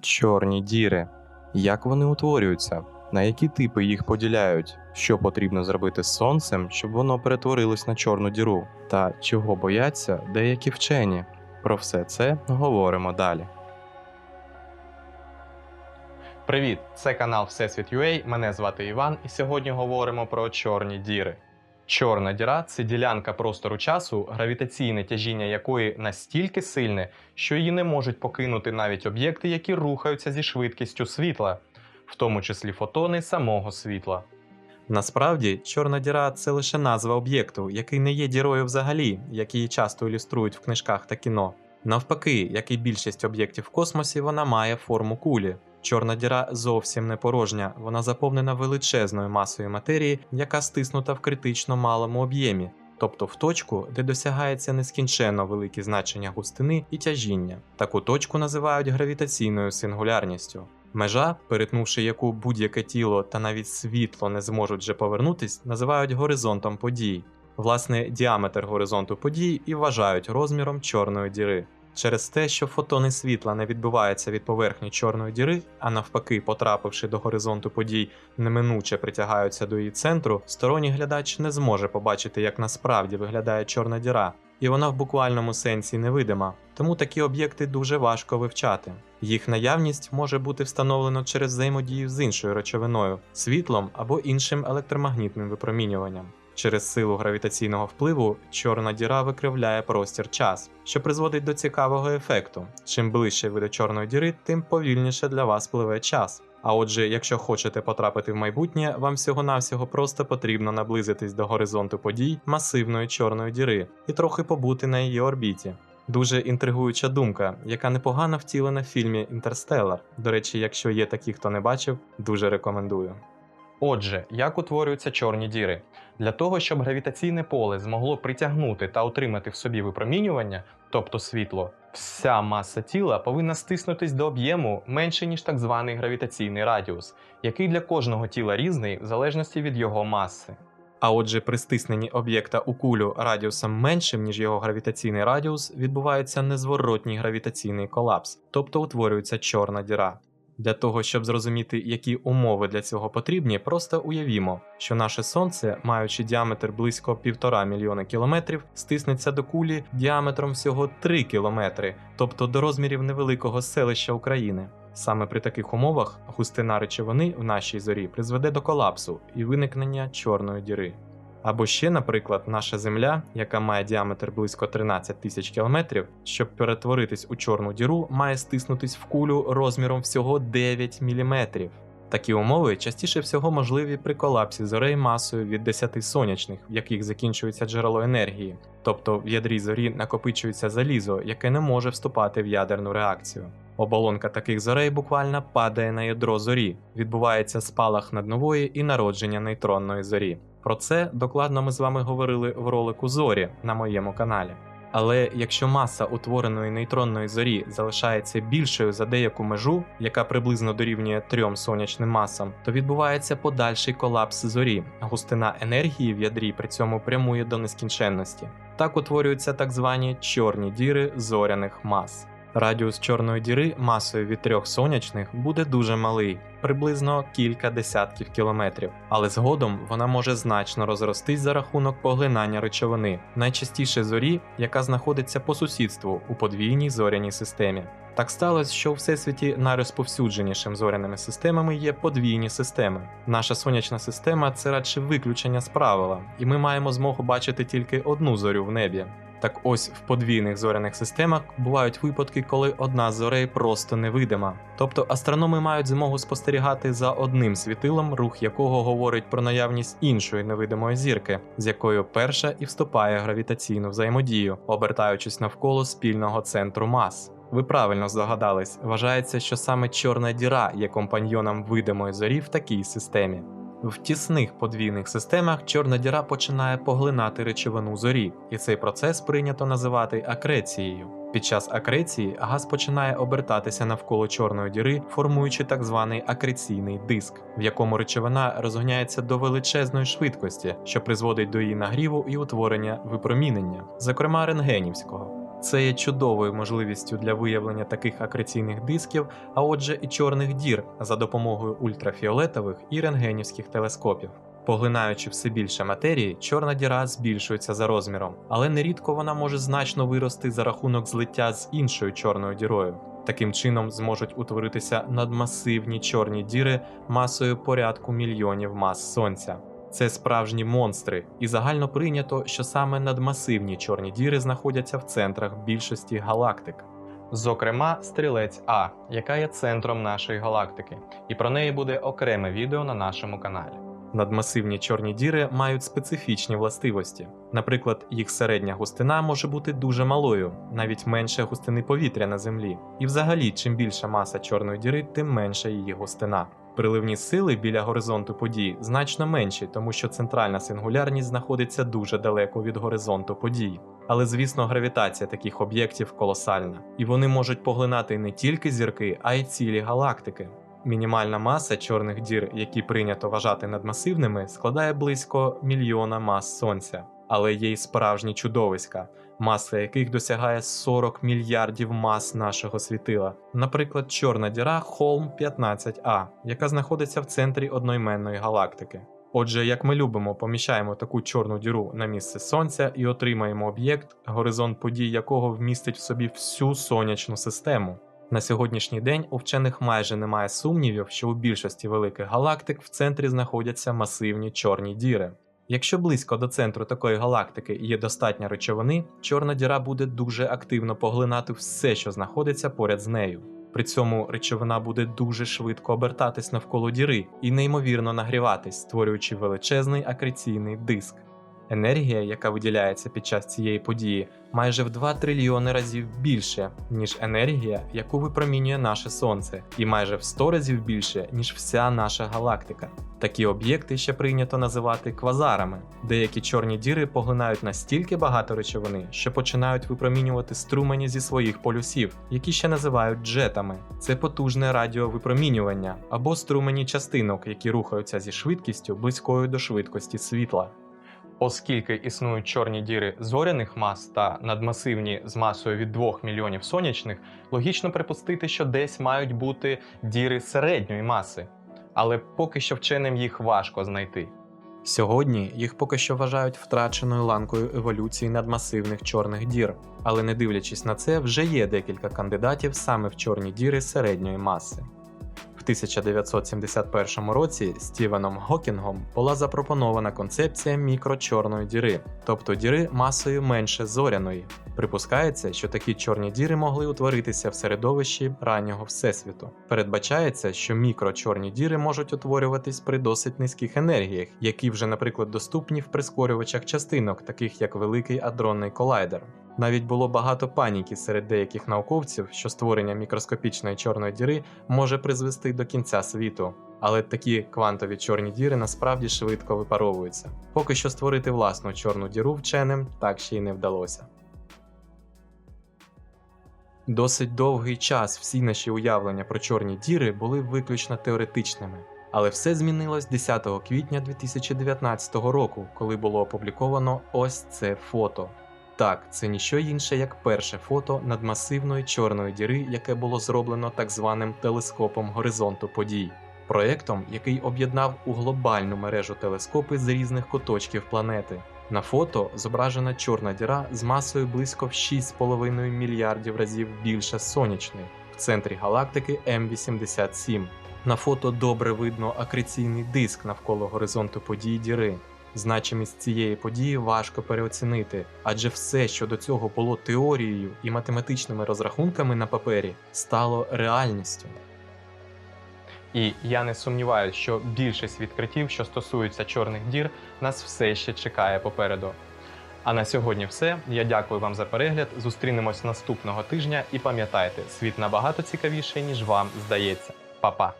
Чорні діри. Як вони утворюються? На які типи їх поділяють? Що потрібно зробити з сонцем, щоб воно перетворилось на чорну діру? Та чого бояться деякі вчені? Про все це говоримо далі. Привіт! Це канал Всесвіт UA. Мене звати Іван, і сьогодні говоримо про чорні діри. Чорна діра це ділянка простору часу, гравітаційне тяжіння якої настільки сильне, що її не можуть покинути навіть об'єкти, які рухаються зі швидкістю світла, в тому числі фотони самого світла. Насправді, чорна діра це лише назва об'єкту, який не є дірою взагалі, як її часто ілюструють в книжках та кіно. Навпаки, як і більшість об'єктів в космосі, вона має форму кулі. Чорна діра зовсім не порожня, вона заповнена величезною масою матерії, яка стиснута в критично малому об'ємі, тобто в точку, де досягається нескінченно великі значення густини і тяжіння. Таку точку називають гравітаційною сингулярністю. Межа, перетнувши яку будь-яке тіло та навіть світло не зможуть вже повернутись, називають горизонтом подій. Власне, діаметр горизонту подій і вважають розміром чорної діри. Через те, що фотони світла не відбиваються від поверхні чорної діри, а навпаки, потрапивши до горизонту подій, неминуче притягаються до її центру, сторонній глядач не зможе побачити, як насправді виглядає чорна діра, і вона в буквальному сенсі невидима. Тому такі об'єкти дуже важко вивчати. Їх наявність може бути встановлено через взаємодію з іншою речовиною, світлом або іншим електромагнітним випромінюванням. Через силу гравітаційного впливу чорна діра викривляє простір час, що призводить до цікавого ефекту. Чим ближче ви до чорної діри, тим повільніше для вас пливе час. А отже, якщо хочете потрапити в майбутнє, вам всього-навсього просто потрібно наблизитись до горизонту подій масивної чорної діри і трохи побути на її орбіті. Дуже інтригуюча думка, яка непогано втілена в фільмі Інтерстеллар. До речі, якщо є такі, хто не бачив, дуже рекомендую. Отже, як утворюються чорні діри? Для того, щоб гравітаційне поле змогло притягнути та утримати в собі випромінювання, тобто світло, вся маса тіла повинна стиснутись до об'єму менше, ніж так званий гравітаційний радіус, який для кожного тіла різний в залежності від його маси. А отже, при стисненні об'єкта у кулю радіусом меншим, ніж його гравітаційний радіус, відбувається незворотній гравітаційний колапс, тобто утворюється чорна діра. Для того, щоб зрозуміти, які умови для цього потрібні, просто уявімо, що наше сонце, маючи діаметр близько півтора мільйона кілометрів, стиснеться до кулі діаметром всього 3 кілометри, тобто до розмірів невеликого селища України. Саме при таких умовах густина речовини в нашій зорі призведе до колапсу і виникнення чорної діри. Або ще, наприклад, наша Земля, яка має діаметр близько 13 тисяч кілометрів, щоб перетворитись у чорну діру, має стиснутись в кулю розміром всього 9 мм. Такі умови частіше всього можливі при колапсі зорей масою від 10 сонячних, в яких закінчується джерело енергії, тобто в ядрі зорі накопичується залізо, яке не може вступати в ядерну реакцію. Оболонка таких зорей буквально падає на ядро зорі, відбувається спалах наднової і народження нейтронної зорі. Про це докладно ми з вами говорили в ролику Зорі на моєму каналі. Але якщо маса утвореної нейтронної зорі залишається більшою за деяку межу, яка приблизно дорівнює трьом сонячним масам, то відбувається подальший колапс зорі. Густина енергії в ядрі при цьому прямує до нескінченності. Так утворюються так звані чорні діри зоряних мас. Радіус чорної діри масою від трьох сонячних буде дуже малий, приблизно кілька десятків кілометрів, але згодом вона може значно розростись за рахунок поглинання речовини, найчастіше зорі, яка знаходиться по сусідству у подвійній зоряній системі. Так сталося, що у всесвіті найрозповсюдженішим зоряними системами є подвійні системи. Наша сонячна система це радше виключення з правила, і ми маємо змогу бачити тільки одну зорю в небі. Так ось в подвійних зоряних системах бувають випадки, коли одна з зорей просто невидима. Тобто астрономи мають змогу спостерігати за одним світилом, рух якого говорить про наявність іншої невидимої зірки, з якою перша і вступає гравітаційну взаємодію, обертаючись навколо спільного центру мас. Ви правильно здогадались, вважається, що саме чорна діра є компаньйоном видимої зорі в такій системі. В тісних подвійних системах чорна діра починає поглинати речовину зорі, і цей процес прийнято називати акрецією. Під час акреції газ починає обертатися навколо чорної діри, формуючи так званий акреційний диск, в якому речовина розгоняється до величезної швидкості, що призводить до її нагріву і утворення випромінення, зокрема рентгенівського. Це є чудовою можливістю для виявлення таких акреційних дисків, а отже, і чорних дір за допомогою ультрафіолетових і рентгенівських телескопів. Поглинаючи все більше матерії, чорна діра збільшується за розміром, але нерідко вона може значно вирости за рахунок злиття з іншою чорною дірою. Таким чином зможуть утворитися надмасивні чорні діри масою порядку мільйонів мас сонця. Це справжні монстри, і загально прийнято, що саме надмасивні чорні діри знаходяться в центрах більшості галактик. Зокрема, стрілець А, яка є центром нашої галактики, і про неї буде окреме відео на нашому каналі. Надмасивні чорні діри мають специфічні властивості. Наприклад, їх середня густина може бути дуже малою, навіть менше густини повітря на землі. І взагалі, чим більша маса чорної діри, тим менша її густина. Приливні сили біля горизонту подій значно менші, тому що центральна сингулярність знаходиться дуже далеко від горизонту подій. Але звісно, гравітація таких об'єктів колосальна, і вони можуть поглинати не тільки зірки, а й цілі галактики. Мінімальна маса чорних дір, які прийнято вважати надмасивними, складає близько мільйона мас сонця, але є й справжні чудовиська, маса яких досягає 40 мільярдів мас нашого світила. Наприклад, чорна діра Холм 15А, яка знаходиться в центрі одноіменної галактики. Отже, як ми любимо, поміщаємо таку чорну діру на місце сонця і отримаємо об'єкт, горизонт подій якого вмістить в собі всю сонячну систему. На сьогоднішній день у вчених майже немає сумнівів, що у більшості великих галактик в центрі знаходяться масивні чорні діри. Якщо близько до центру такої галактики є достатня речовини, чорна діра буде дуже активно поглинати все, що знаходиться поряд з нею. При цьому речовина буде дуже швидко обертатись навколо діри і неймовірно нагріватись, створюючи величезний акреційний диск. Енергія, яка виділяється під час цієї події, майже в 2 трильйони разів більше, ніж енергія, яку випромінює наше сонце, і майже в 100 разів більше, ніж вся наша галактика. Такі об'єкти ще прийнято називати квазарами. Деякі чорні діри поглинають настільки багато речовини, що починають випромінювати струмені зі своїх полюсів, які ще називають джетами. Це потужне радіовипромінювання або струмені частинок, які рухаються зі швидкістю близькою до швидкості світла. Оскільки існують чорні діри зоряних мас та надмасивні з масою від 2 мільйонів сонячних, логічно припустити, що десь мають бути діри середньої маси, але поки що вченим їх важко знайти. Сьогодні їх поки що вважають втраченою ланкою еволюції надмасивних чорних дір, але не дивлячись на це, вже є декілька кандидатів саме в чорні діри середньої маси. В 1971 році Стівеном Гокінгом була запропонована концепція мікрочорної діри, тобто діри масою менше зоряної. Припускається, що такі чорні діри могли утворитися в середовищі раннього всесвіту. Передбачається, що мікрочорні діри можуть утворюватись при досить низьких енергіях, які вже, наприклад, доступні в прискорювачах частинок, таких як Великий адронний колайдер. Навіть було багато паніки серед деяких науковців, що створення мікроскопічної чорної діри може призвести до кінця світу. Але такі квантові чорні діри насправді швидко випаровуються. Поки що створити власну чорну діру вченим так ще й не вдалося. Досить довгий час всі наші уявлення про чорні діри були виключно теоретичними. Але все змінилось 10 квітня 2019 року, коли було опубліковано ось це фото. Так, це ніщо інше, як перше фото надмасивної чорної діри, яке було зроблено так званим телескопом горизонту подій, проектом, який об'єднав у глобальну мережу телескопи з різних куточків планети. На фото зображена чорна діра з масою близько в 6,5 мільярдів разів більше сонячної в центрі галактики М87. На фото добре видно акреційний диск навколо горизонту подій діри. Значимість цієї події важко переоцінити, адже все, що до цього було теорією і математичними розрахунками на папері, стало реальністю. І я не сумніваюся, що більшість відкриттів, що стосуються чорних дір, нас все ще чекає попереду. А на сьогодні все. Я дякую вам за перегляд. Зустрінемось наступного тижня і пам'ятайте, світ набагато цікавіший, ніж вам здається. Па-па!